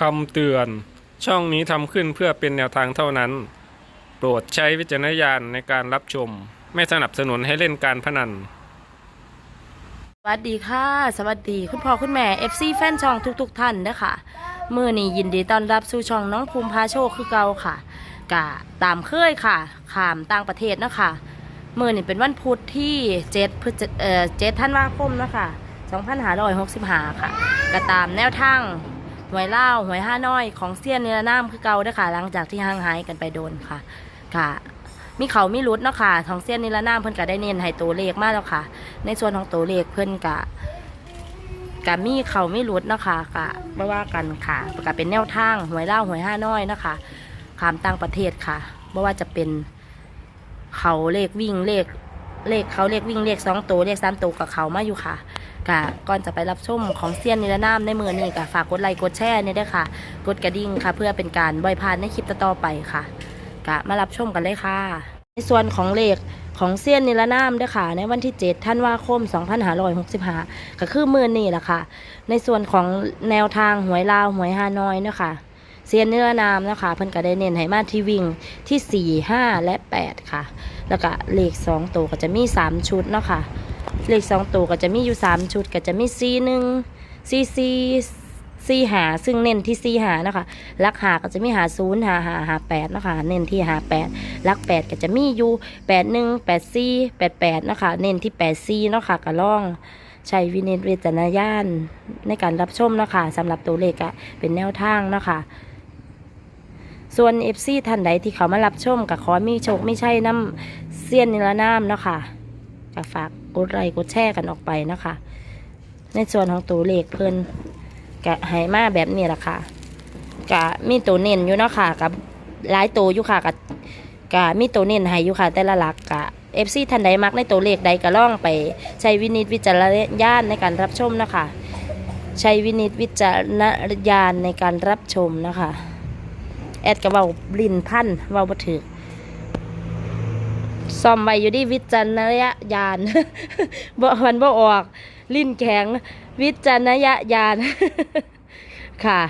คำเตือน ช่องนี้ทำขึ้นเพื่อเป็นแนวทางเท่านั้น โปรดใช้วิจารณญาณในการรับชม ไม่สนับสนุนให้เล่นการพนัน สวัสดีค่ะ สวัสดีคุณพ่อคุณแม่ FC แฟนช่องทุกๆทท่านนะคะมือนี้ยินดีต้อนรับสู่ช่องน้องภูมิพาโชคคือเก่าค่ะกะตามเคยค่ะขามต่างประเทศนะคะมือนี้เป็นวันพุธที่7พฤศจิเอ่อ7ธันวาคมนาะคะ2565 ค่ะกะตามแนวทาง หวยเล่าหวยห้าน้อยของเซียนเนื้อน้ำคือเก่าด้อค่ะ หลังจากที่ห่างหายกันไปโดนค่ะ ค่ะ มีเขามีรุดเนาะค่ะทองเส้นนิรนามเพิ่นก็ได้เน้นให้ตัวเลขมากแล้วค่ะ ในส่วนของตัวเลขเพิ่นกะกะมีเขามีรุดเนาะค่ะกะไม่ว่ากันค่ะกะเป็นแนวทางหวยเล่าหวยห้าน้อยนะคะขามต่างประเทศค่ะไม่ว่าจะเป็นเขาเลขวิ่งเลขเลขเขาเลขวิ่งเลขสองตัวเลขสามตัวกับเขามาอยู่ค่ะ กะก่อนจะไปรับชมของเซียนนิรนามในมือนี้กะฝากกดไลค์กดแชร์เนี่ยด้วยค่ะ กดกระดิ่งค่ะ เพื่อเป็นการบ่อยพานในคลิปต่อไปค่ะกะมารับชมกันเลยค่ะ ในส่วนของเลขของเซียนนิรนามเด้วยค่ะ ในวันที่7ธันวาคม 2565ก็คือมือนี่แหละค่ะ ในส่วนของแนวทางหวยลาวหวยฮานอยเนาะค่ะเซียนเนิรนามนะคะเพิ่นก็ได้เน้นให้มาที่วิ่งที่ 4 5 และ 8 ค่ะ แล้วก็เลข 2 ตัวก็จะมี 3 ชุดเนาะค่ะ เลข2ตัวก็จะมีอยู่3ชุดก็จะมี C 1 C C ซีซีซีหาซึ่งเน้นที่ซีหานะคะลักหาก็จะมีหาศูนย์หาหาหาแปดนะคะเน้นที่หาแปดลักแปดก็จะมีอยู่แปดหนึ่งแปดซีแปดแปดนะคะเน้นที่แปดซีนะคะกระล่องใช้วินิจเวจาญาณในการรับชมนะคะสำหรับตัวเลขอะเป็นแนวทางนะคะส่วน FC ท่านใดที่เขามารับชมกับขอมีโชคไม่ใช่น้ำเสี้ยนนิรนามเนาะค่ะ ก็ฝากกดไลค์กดแชร์กันออกไปนะคะ ในส่วนของตัวเลขเพิ่นกะให้มาแบบนี้แหละค่ะกะมีตัวเน้นอยู่เนาะค่ะกับหลายตัวอยู่ค่ะกะกะมีตัวเน้นให้อยู่ค่ะแต่ละหลักกะเอฟซีท่านใดมักในตัวเลขใดก็ล่องไปใช้วินิจวิจารณญาณในการรับชมนะคะใช้วินิจวิจารณญาณในการรับชมนะคะ แอดกระเบาลินพันเบาบ่ถือ ซ่อมไว้อยู่ที่วิจารณญาณบ่มันบ่ออก ลิ้นแข็ง วิจารณญาณค่ะ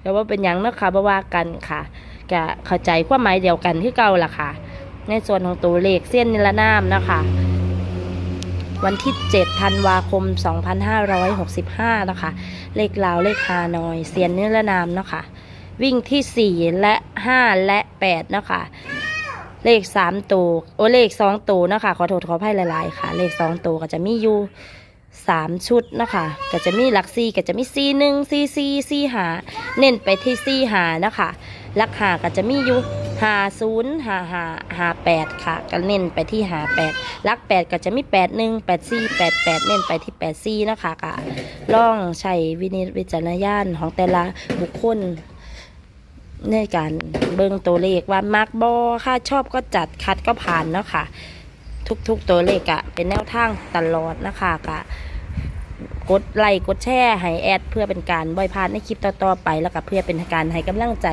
แต่ว่าเป็นยังนะคะบ่ว่ากันค่ะก็เข้าใจความหมายเดียวกันที่เก่าล่ะค่ะ ในส่วนของตัวเลขเส้นนิรนามนะคะ วันที่ 7 ธันวาคม 2565 นะคะ เลขลาวเลขฮานอยเซียนนิรนามนะคะ วิ่งที่ 4 และ 5 และ 8 นะคะ เลข3ตัวโอเลข2ตัวนะคะขอโทษขออภัยหลายๆค่ะ เลข2ตัวก็จะมีอยู่3ชุดนะคะก็จะมีลักซีก็จะมีซีหนึ่งซีซีซีหาเน้นไปที่ซีหานะคะลักหาก็จะมีอยู่หาศูนย์หาหาหาแปดค่ะก็เน้นไปที่หาแปดลักแปดก็จะมีแปดหนึ่งแปดสี่แปดแปดเน้นไปที่แปดสี่นะคะก็ล่องใช้วินิจวิจารณญาณของแต่ละบุคคล ในการเบิ่งตัวเลขว่ามักบอค่ะชอบก็จัดคัดก็ผ่านเนาะค่ะ ทุกๆตัวเลขอะเป็นแนวทางตลอดนะคะกะกดไลค์กดแชร์ให้แอดเพื่อเป็นการบ่อยพานในคลิปต่อๆไปแล้วก็เพื่อเป็นการให้กำลังใจ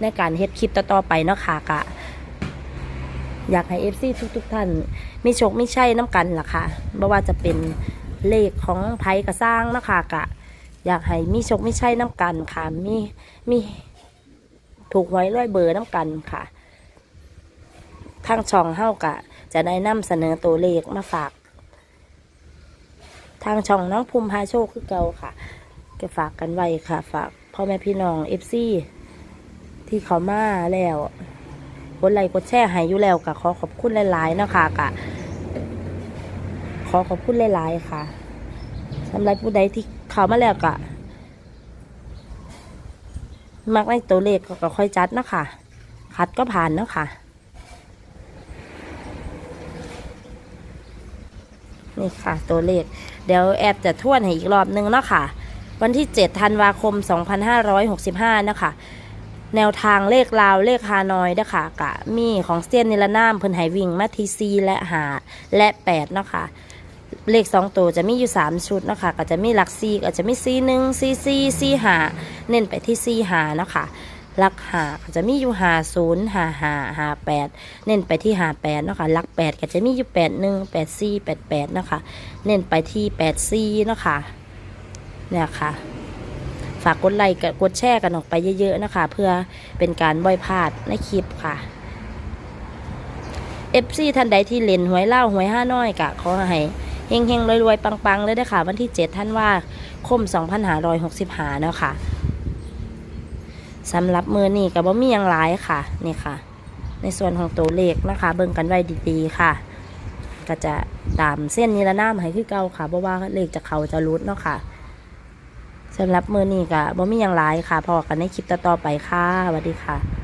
ในการเฮ็ดคลิปต่อๆไปเนาะค่ะกะ อยากให้เอฟซีทุก ๆ ท่านมีโชคไม่ใช่น้ำกันล่ะค่ะไม่ว่าจะเป็นเลขของไพ่กระสร้างเนาะคะกะ อยากให้มีโชคไม่ใช่น้ำกันค่ะมีมี ถูกไว้ร้อยเบอร์น้ำกันค่ะทางช่องเฮากะ จะได้นำเสนอตัวเลขมาฝาก ทางช่องน้องภูมิพาโชคคือเก่าค่ะก็ฝากกันไว้ค่ะ ฝากพ่อแม่พี่น้องเอฟซีที่เขามาแล้วกดไลค์กดแชร์ให้อยู่แล้วก็ขอขอบคุณหลายๆนะคะกะ ขอขอบคุณหลายๆค่ะสำหรับผู้ใดที่เขามาแล้วกะ มักในตัวเลขก็ค่อยจัดนะคะคัดก็ผ่านเนาะค่ะ นี่ค่ะ ตัวเลข เดี๋ยวแอดจะทวนให้อีกรอบนึงเนาะค่ะ วันที่ 7 ธันวาคม 2565 นะคะ แนวทางเลขลาวเลขฮานอยนะคะกะมีของเซียนนิลนามเพิ่นไหวิ่งมาทีซีและหาและ 8 เนาะค่ะ เลขสองตัวจะมีอยู่3ชุดเนาะคะก็จะมีหลักซีก็จะมีซีหนึ่งซีซีซีหาเน้นไปที่ซีหาเนาะคะหลักหาก็จะมีอยู่หาศูนย์หาหาหาแปดเน้นไปที่หาแปดเนาะคะหลักแปดก็จะมีอยู่แปดหนึ่งแปดซีแปดแปดเนาะคะเน้นไปที่แปดซีเนาะคะเนี่ยค่ะ ฝากกดไลค์กดแชร์กันออกไปเยอะๆนะคะ เพื่อเป็นการบ่อยพลาดในคลิปค่ะ FC ท่านใดที่เล่นหวยเล่าหวยห้าน้อยกะขอให้ เฮงๆรวยๆ ปังๆ เลยนะคะวันที่ 7 ท่านว่าคม2565เนาะค่ะสำหรับมือนี่กับบ่มีหยังหลายค่ะนี่ค่ะ ในส่วนของตัวเลขนะคะ เบิ่งกันไว้ดีๆค่ะ ก็จะตามเส้นนิรนามให้คือเก่าค่ะเพราะว่าเลขจะเขาจะรุดเนาะค่ะสำหรับมือนี้ก็บ่มีหยังหลายค่ะพอกันในคลิปต่อๆไปค่ะสวัสดีค่ะ